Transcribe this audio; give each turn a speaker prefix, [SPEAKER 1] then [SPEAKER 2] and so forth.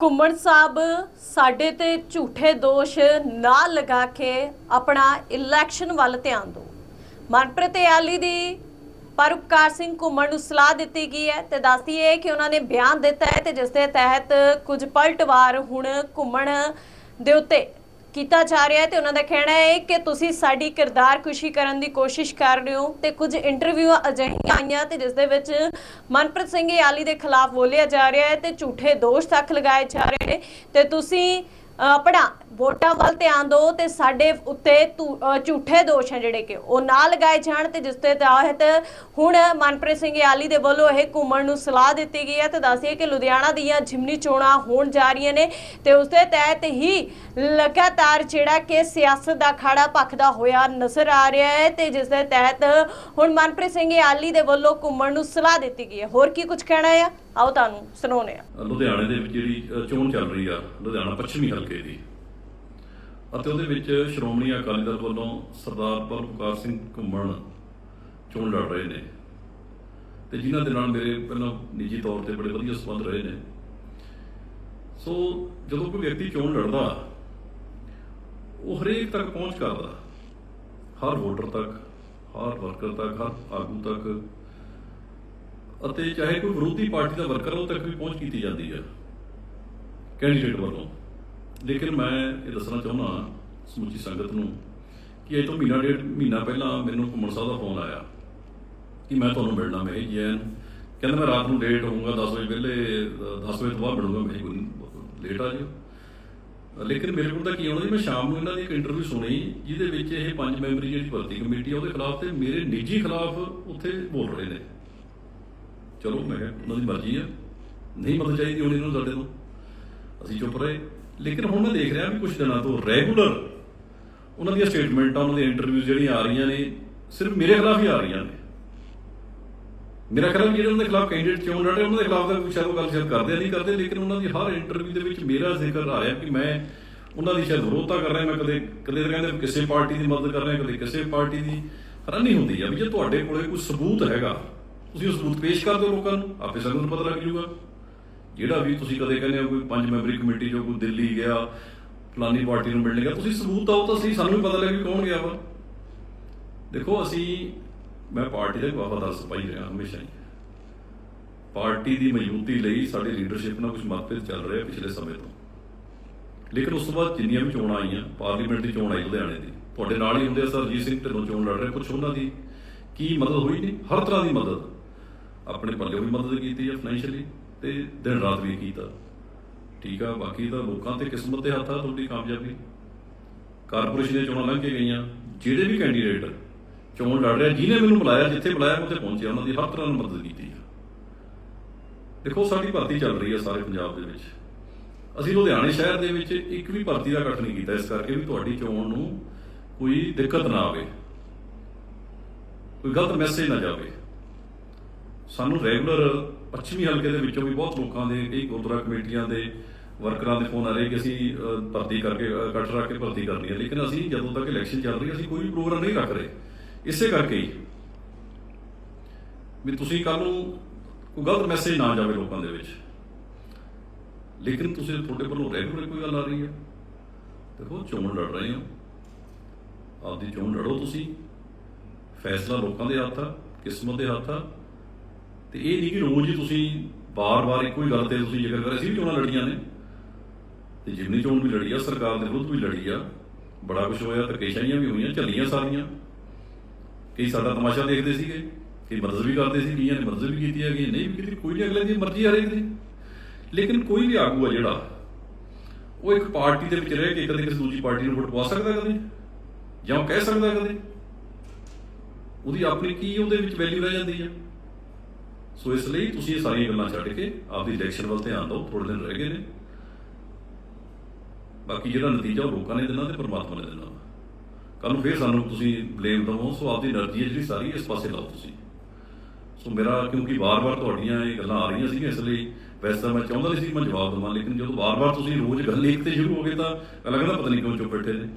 [SPEAKER 1] ਘੁੰਮਣ ਸਾਹਿਬ, ਸਾਡੇ ਤੇ ਝੂਠੇ ਦੋਸ਼ ਨਾ ਲਗਾ ਕੇ ਆਪਣਾ ਇਲੈਕਸ਼ਨ ਵੱਲ ਧਿਆਨ ਦਿਓ। ਮਨਪ੍ਰੀਤ ਆਲੀ ਦੀ ਪਰਉਪਕਾਰ ਸਿੰਘ ਘੁੰਮਣ ਨੂੰ ਸਲਾਹ ਦਿੱਤੀ ਗਈ ਹੈ ਤੇ ਦੱਸਦੀ ਹੈ ਕਿ ਉਹਨਾਂ ਨੇ ਬਿਆਨ ਦਿੱਤਾ ਹੈ ਤੇ ਜਿਸ ਦੇ ਤਹਿਤ ਕੁਝ ਪਲਟਵਾਰ ਹੁਣ ਘੁੰਮਣ ਦੇ ਉੱਤੇ ਕੀਤਾ ਜਾ ਰਿਹਾ ਹੈ ਤੇ ਉਹਨਾਂ ਦਾ ਕਹਿਣਾ ਹੈ ਕਿ ਤੁਸੀਂ ਸਾਡੀ ਕਿਰਦਾਰ ਕੁਸ਼ੀ ਕਰਨ ਦੀ ਕੋਸ਼ਿਸ਼ ਕਰ ਰਹੇ ਹੋ ਤੇ ਕੁਝ ਇੰਟਰਵਿਊ ਅਜਿਹੀਆਂ ਆਈਆਂ ਤੇ ਜਿਸ ਦੇ ਵਿੱਚ ਮਨਪ੍ਰੀਤ ਸਿੰਘ ਆਲੀ ਦੇ ਖਿਲਾਫ ਬੋਲਿਆ ਜਾ ਰਿਹਾ ਹੈ ਤੇ ਝੂਠੇ ਦੋਸ਼ ਤੱਕ ਲਗਾਏ ਜਾ ਰਹੇ ਨੇ ਤੇ ਤੁਸੀਂ ਅ, ਆਪਣਾ ਵੋਟਾਂ ਵੱਲ ਧਿਆਨ ਦਿਓ ਤੇ ਸਾਡੇ ਉੱਤੇ ਝੂਠੇ ਦੋਸ਼ ਹੈ ਜਿਹੜੇ ਕਿ ਉਹ ਨਾ ਲਗਾਏ ਜਾਣ ਤੇ ਜਿਸ ਦੇ ਤਹਿਤ ਹੁਣ ਮਨਪ੍ਰੀਤ ਸਿੰਘ ਆਲੀ ਦੇ ਵੱਲੋਂ ਇਹ ਘੁੰਮਣ ਨੂੰ ਸਲਾਹ ਦਿੱਤੀ ਗਈ ਹੈ ਤੇ ਦੱਸਿਏ ਕਿ ਲੁਧਿਆਣਾ ਦੀਆਂ ਜਿਮਨੀ ਚੋਣਾਂ ਹੋਣ ਜਾ ਰਹੀਆਂ ਨੇ ਤੇ ਉਸ ਦੇ ਤਹਿਤ ਹੀ ਲਗਾਤਾਰ ਜਿਹੜਾ ਕਿ ਸਿਆਸਤ ਦਾ ਖਾੜਾ ਭਖਦਾ ਹੋਇਆ ਨਜ਼ਰ ਆ ਰਿਹਾ ਹੈ ਤੇ ਜਿਸ ਦੇ ਤਹਿਤ ਹੁਣ ਮਨਪ੍ਰੀਤ ਸਿੰਘ ਆਲੀ ਦੇ ਵੱਲੋਂ ਘੁੰਮਣ ਨੂੰ ਸਲਾਹ ਦਿੱਤੀ ਗਈ ਹੈ। ਹੋਰ ਕੀ ਕੁਝ ਕਹਿਣਾ ਹੈ? ਆਓ ਤੁਹਾਨੂੰ ਸੁਣਾਉਂਦੇ ਆ
[SPEAKER 2] ਲੁਧਿਆਣੇ ਦੇ ਵਿੱਚ ਜਿਹੜੀ ਚੋਣ ਚੱਲ ਰਹੀ ਆ, ਲੁਧਿਆਣਾ ਪੱਛਮੀ ਹਲਕੇ ਦੀ। ਅਤੇ ਉਹਦੇ ਵਿੱਚ ਸ਼੍ਰੋਮਣੀ ਅਕਾਲੀ ਦਲ ਵੱਲੋਂ ਸਰਦਾਰ ਪਰਮਕਾਰ ਸਿੰਘ ਘੁੰਮਣ ਚੋਣ ਲੜ ਰਹੇ ਨੇ। ਤੇ ਜਿਨ੍ਹਾਂ ਦੇ ਨਾਲ ਮੇਰੇ ਪਹਿਲਾਂ ਨਿੱਜੀ ਤੌਰ ਤੇ ਬੜੇ ਵਧੀਆ ਸੰਬੰਧ ਰਹੇ ਨੇ। ਸੋ ਜਦੋਂ ਕੋਈ ਵਿਅਕਤੀ ਚੋਣ ਲੜਦਾ, ਉਹ ਹਰੇਕ ਤੱਕ ਪਹੁੰਚ ਕਰਦਾ। ਹਰ ਵੋਟਰ ਤੱਕ, ਹਰ ਵਰਕਰ ਤੱਕ, ਹਰ ਆਗੂ ਤੱਕ, ਅਤੇ ਚਾਹੇ ਕੋਈ ਵਿਰੋਧੀ ਪਾਰਟੀ ਦਾ ਵਰਕਰ ਉਹ ਤੱਕ ਵੀ ਪਹੁੰਚ ਕੀਤੀ ਜਾਂਦੀ ਹੈ। ਕੈਂਡੀਡੇਟ ਵੱਲੋਂ। ਲੇਕਿਨ ਮੈਂ ਇਹ ਦੱਸਣਾ ਚਾਹੁੰਦਾ ਸਮੁੱਚੀ ਸੰਗਤ ਨੂੰ ਕਿ ਇਹ ਤੋਂ ਮਹੀਨਾ ਡੇਢ ਮਹੀਨਾ ਪਹਿਲਾਂ ਮੈਨੂੰ ਘੁੰਮਣ ਸਾਹਿਬ ਦਾ ਫੋਨ ਆਇਆ ਕਿ ਮੈਂ ਤੁਹਾਨੂੰ ਮਿਲਣਾ, ਮੈਂ ਜੈਨ ਕਹਿੰਦਾ ਮੈਂ ਰਾਤ ਨੂੰ ਲੇਟ ਹੋਊਂਗਾ 10 ਵਜੇ ਪਹਿਲੇ 10 ਵਜੇ ਤੋਂ ਬਾਅਦ ਮਿਲੂੰਗਾ। ਮੈਂ ਕੋਈ ਲੇਟ ਆ ਜਿਓ ਲੇਕਿਨ ਮੇਰੇ ਕੋਲ ਤਾਂ ਕੀ ਆਉਣਾ ਜੀ, ਮੈਂ ਸ਼ਾਮ ਨੂੰ ਇਹਨਾਂ ਦੀ ਇੱਕ ਇੰਟਰਵਿਊ ਸੁਣੀ, ਜਿਹਦੇ ਵਿੱਚ ਇਹ ਪੰਜ ਮੈਂਬਰੀ ਜਿਹੜੀ ਭਰਤੀ ਕਮੇਟੀ ਆ, ਉਹਦੇ ਖਿਲਾਫ ਤੇ ਮੇਰੇ ਨਿੱਜੀ ਖਿਲਾਫ ਉੱਥੇ ਬੋਲ ਰਹੇ ਨੇ। ਚਲੋ, ਮੈਂ ਉਹਨਾਂ ਦੀ ਮਰਜ਼ੀ ਆ। ਨਹੀਂ ਮਦਦ ਚਾਹੀਦੀ ਹੋਣੀ ਇਹਨਾਂ ਨੂੰ ਸਾਡੇ ਤੋਂ। ਅਸੀਂ ਚੁੱਪ ਰਹੇ। ਲੇਕਿਨ ਹੁਣ ਮੈਂ ਦੇਖ ਰਿਹਾ ਵੀ ਕੁਝ ਦਿਨਾਂ ਤੋਂ ਰੈਗੂਲਰ ਉਹਨਾਂ ਦੀਆਂ ਸਟੇਟਮੈਂਟਾਂ ਉਹਨਾਂ ਦੀਆਂ ਇੰਟਰਵਿਊ ਜਿਹੜੀਆਂ ਆ ਰਹੀਆਂ ਨੇ, ਸਿਰਫ ਮੇਰੇ ਖਿਲਾਫ ਹੀ ਆ ਰਹੀਆਂ ਨੇ। ਮੇਰਾ ਖਿਆਲ ਵੀ ਜਿਹੜੇ ਉਹਨਾਂ ਦੇ ਖਿਲਾਫ ਕੈਂਡੀਡੇਟ ਚੋਣ ਲੜ ਰਹੇ ਉਹਨਾਂ ਦੇ ਖਿਲਾਫ ਤਾਂ ਸ਼ਾਇਦ ਉਹ ਗੱਲ ਸ਼ਾਇਦ ਕਰਦੇ ਨਹੀਂ ਕਰਦੇ, ਲੇਕਿਨ ਉਹਨਾਂ ਦੀ ਹਰ ਇੰਟਰਵਿਊ ਦੇ ਵਿੱਚ ਮੇਰਾ ਜ਼ਿਕਰ ਆ ਰਿਹਾ ਕਿ ਮੈਂ ਉਹਨਾਂ ਦੀ ਸ਼ਾਇਦ ਵਿਰੋਧਤਾ ਕਰ ਰਿਹਾ, ਮੈਂ ਕਦੇ ਕਦੇ ਤਾਂ ਕਹਿੰਦੇ ਕਿਸੇ ਪਾਰਟੀ ਦੀ ਮਦਦ ਕਰ ਰਿਹਾ, ਕਦੇ ਕਿਸੇ ਪਾਰਟੀ ਦੀ ਹੈਰਾਨੀ ਹੁੰਦੀ ਆ ਵੀ ਜੇ ਤੁਹਾਡੇ ਕੋਲੇ ਕੋਈ ਸਬੂਤ ਹੈਗਾ, ਤੁਸੀਂ ਉਹ ਸਬੂਤ ਪੇਸ਼ ਕਰ ਦਿਓ ਲੋਕਾਂ ਨੂੰ, ਆਪੇ ਸਭ ਨੂੰ ਪਤਾ ਲੱਗ ਜੂਗਾ ਜਿਹੜਾ ਵੀ ਤੁਸੀਂ ਕਦੇ ਕਹਿੰਦੇ ਹੋ ਕੋਈ ਪੰਜ ਮੈਂਬਰੀ ਕਮੇਟੀ ਜੋ ਕੋਈ ਦਿੱਲੀ ਗਿਆ, ਫਲਾਨੀ ਪਾਰਟੀ ਨੂੰ ਮਿਲਣ ਗਿਆ, ਤੁਸੀਂ ਸਬੂਤ ਆਓ ਤਾਂ ਸਹੀ ਸਾਨੂੰ ਵੀ ਪਤਾ ਲੱਗੇ ਵੀ ਕੌਣ ਗਿਆ ਵਾ। ਦੇਖੋ, ਅਸੀਂ, ਮੈਂ ਪਾਰਟੀ ਦਾ ਵਫਾਦਾਰ ਸਿਪਾਹੀ ਰਿਹਾ ਹਮੇਸ਼ਾ ਹੀ। ਪਾਰਟੀ ਦੀ ਮਜ਼ਬੂਤੀ ਲਈ ਸਾਡੀ ਲੀਡਰਸ਼ਿਪ ਨਾਲ ਕੁਝ ਮਤਭੇਦ ਚੱਲ ਰਿਹਾ ਪਿਛਲੇ ਸਮੇਂ ਤੋਂ। ਲੇਕਿਨ ਉਸ ਤੋਂ ਬਾਅਦ ਜਿੰਨੀਆਂ ਵੀ ਚੋਣਾਂ ਆਈਆਂ, ਪਾਰਲੀਮੈਂਟ ਦੀ ਚੋਣ ਆਈ ਲੁਧਿਆਣੇ ਦੀ। ਤੁਹਾਡੇ ਨਾਲ ਹੀ ਹੁੰਦੇ ਆ ਸਰਜੀਤ ਸਿੰਘ ਢਿੱਲੋਂ ਚੋਣ ਲੜ ਰਹੇ ਕੁਝ ਉਹਨਾਂ ਦੀ ਕੀ ਮਦਦ ਹੋਈ ਨਹੀਂ? ਹਰ ਤਰ੍ਹਾਂ ਦੀ ਮਦਦ। ਆਪਣੇ ਪੱਲੇ ਵੀ ਮਦਦ ਕੀਤੀ ਹੈ ਫਾਈਨੈਂਸ਼ੀਅਲੀ ਤੇ ਦਿਨ ਰਾਤ ਵੀ ਕੀਤਾ ਠੀਕ ਆ, ਬਾਕੀ ਤਾਂ ਲੋਕਾਂ ਤੇ ਕਿਸਮਤ ਦੇ ਹੱਥ ਆ ਤੁਹਾਡੀ ਕਾਮਯਾਬੀ। ਕਾਰਪੋਰੇਸ਼ਨ ਦੀਆਂ ਚੋਣਾਂ ਲੰਘ ਕੇ ਗਈਆਂ, ਜਿਹੜੇ ਵੀ ਕੈਂਡੀਡੇਟ ਚੋਣ ਲੜ ਰਿਹਾ ਜਿਹਨੇ ਮੈਨੂੰ ਬੁਲਾਇਆ, ਜਿੱਥੇ ਬੁਲਾਇਆ, ਉੱਥੇ ਪਹੁੰਚਿਆ ਉਹਨਾਂ ਦੀ ਹਰ ਤਰ੍ਹਾਂ ਨਾਲ ਮਦਦ ਕੀਤੀ ਆ। ਦੇਖੋ, ਸਾਡੀ ਭਰਤੀ ਚੱਲ ਰਹੀ ਹੈ ਸਾਰੇ ਪੰਜਾਬ ਦੇ ਵਿੱਚ। ਅਸੀਂ ਲੁਧਿਆਣੇ ਸ਼ਹਿਰ ਦੇ ਵਿੱਚ ਇੱਕ ਵੀ ਭਰਤੀ ਦਾ ਇਕੱਠ ਨਹੀਂ ਕੀਤਾ, ਇਸ ਕਰਕੇ ਵੀ ਤੁਹਾਡੀ ਚੋਣ ਨੂੰ ਕੋਈ ਦਿੱਕਤ ਨਾ ਆਵੇ। ਕੋਈ ਗਲਤ ਮੈਸੇਜ ਨਾ ਜਾਵੇ। ਸਾਨੂੰ ਰੈਗੂਲਰ ਪੱਛਮੀ ਹਲਕੇ ਦੇ ਵਿੱਚੋਂ ਵੀ ਬਹੁਤ ਲੋਕਾਂ ਦੇ ਕਈ ਗੁਰਦੁਆਰਾ ਕਮੇਟੀਆਂ ਦੇ ਵਰਕਰਾਂ ਦੇ ਫੋਨ ਆ ਰਹੇ ਕਿ ਅਸੀਂ ਭਰਤੀ ਕਰਕੇ ਅਹ, ਇਕੱਠ ਰੱਖ ਕੇ ਭਰਤੀ ਕਰਨੀ ਹੈ। ਲੇਕਿਨ ਅਸੀਂ ਜਦੋਂ ਤੱਕ ਇਲੈਕਸ਼ਨ ਚੱਲ ਰਹੀ ਅਸੀਂ ਕੋਈ ਵੀ ਪ੍ਰੋਗਰਾਮ ਨਹੀਂ ਰੱਖ ਰਹੇ। ਇਸੇ ਕਰਕੇ ਹੀ ਵੀ ਤੁਸੀਂ ਕੱਲ ਨੂੰ ਕੋਈ ਗਲਤ ਮੈਸੇਜ ਨਾ ਜਾਵੇ ਲੋਕਾਂ ਦੇ ਵਿੱਚ। ਲੇਕਿਨ ਤੁਸੀਂ ਤੁਹਾਡੇ ਵੱਲੋਂ ਰੈਗੂਲਰ ਕੋਈ ਗੱਲ ਆ ਰਹੀ ਹੈ। ਦੇਖੋ ਚੋਣ ਲੜ ਰਹੇ ਹੋ। ਆਪਦੀ ਚੋਣ ਲੜੋ ਤੁਸੀਂ। ਫੈਸਲਾ ਲੋਕਾਂ ਦੇ ਹੱਥ ਆ ਕਿਸਮਤ ਦੇ ਹੱਥ ਆ। ਤੇ ਇਹ ਨਹੀਂ ਕਿ ਰੋਜ਼ ਹੀ ਤੁਸੀਂ ਬਾਰ-ਬਾਰ ਇੱਕੋ ਹੀ ਗੱਲ ਤੇ ਤੁਸੀਂ ਜ਼ਿਕਰ ਕਰ ਰਹੇ ਸੀ ਵੀ ਚੋਣਾਂ ਲੜੀਆਂ ਨੇ। ਤੇ ਜਿੰਨੀ ਚੋਣ ਵੀ ਲੜੀ ਆ, ਸਰਕਾਰ ਦੇ ਵਿਰੁੱਧ ਵੀ ਲੜੀ ਆ, ਬੜਾ ਕੁਝ ਹੋਇਆ, ਧੱਕੇਸ਼ਾਹੀਆਂ ਵੀ ਹੋਈਆਂ ਚੱਲੀਆਂ ਸਾਰੀਆਂ। ਕਈ ਸਾਡਾ ਤਮਾਸ਼ਾ ਦੇਖਦੇ ਸੀਗੇ, ਕਈ ਮਦਦ ਵੀ ਕਰਦੇ ਸੀ, ਕਈਆਂ ਨੇ ਮਦਦ ਵੀ ਕੀਤੀ ਹੈ ਹੈਗੀ, ਨਹੀਂ ਵੀ ਕੀਤੀ ਕੋਈ ਨਹੀਂ, ਅਗਲੇ ਦੀ ਮਰਜ਼ੀ ਹਰੇਕ ਦੀ ਲੇਕਿਨ ਕੋਈ ਵੀ ਆਗੂ ਆ ਜਿਹੜਾ, ਉਹ ਇੱਕ ਪਾਰਟੀ ਦੇ ਵਿੱਚ ਰਹਿ ਕੇ ਕਦੇ ਕਿਸੇ ਦੂਜੀ ਪਾਰਟੀ ਨੂੰ ਵੋਟ ਪਾ ਸਕਦਾ ਕਦੇ, ਜਾਂ ਉਹ ਕਹਿ ਸਕਦਾ ਕਦੇ। ਉਹਦੀ ਆਪਣੀ ਕੀ ਉਹਦੇ ਵਿੱਚ ਵੈਲਿਊ ਰਹਿ ਜਾਂਦੀ ਹੈ ਸੋ ਇਸ ਲਈ ਤੁਸੀਂ ਇਹ ਸਾਰੀਆਂ ਗੱਲਾਂ ਛੱਡ ਕੇ ਆਪਦੀ ਇਲੈਕਸ਼ਨ ਵੱਲ ਧਿਆਨ ਦਿਓ ਥੋੜੇ ਦਿਨ ਰਹਿ ਗਏ ਨੇ। ਬਾਕੀ ਜਿਹੜਾ ਨਤੀਜਾ ਉਹ ਲੋਕਾਂ ਨੇ ਦੇਣਾ ਤੇ ਪਰਮਾਤਮਾ ਨੇ ਦੇਣਾ। ਕੱਲ ਨੂੰ ਫੇਰ ਸਾਨੂੰ ਤੁਸੀਂ ਬਲੇਮ ਦਵੋ ਸੋ ਆਪਦੀ એનર્ਜੀ ਜਿਹੜੀ ਸਾਰੀ, ਇਸ ਪਾਸੇ ਲਾਓ ਤੁਸੀਂ। ਸੋ ਮੇਰਾ, ਕਿਉਂਕਿ ਵਾਰ-ਵਾਰ ਤੁਹਾਡੀਆਂ ਇਹ ਗੱਲਾਂ ਆ ਰਹੀਆਂ ਸੀ ਇਸ ਲਈ ਵੈਸੇ ਤਾਂ ਮੈਂ ਚਾਹੁੰਦਾ ਸੀ ਮੈਂ ਜਵਾਬ ਦਵਾਂ, ਲੇਕਿਨ ਜਦੋਂ ਵਾਰ-ਵਾਰ ਤੁਸੀਂ ਰੋਜ਼ ਗੱਲ ਲਿਖਤੇ ਸ਼ੁਰੂ ਹੋ ਗਏ ਤਾਂ ਲੱਗਦਾ ਪਤਾ ਨਹੀਂ ਕਿਉਂ ਚੁੱਪ ਬੈਠੇ ਨੇ।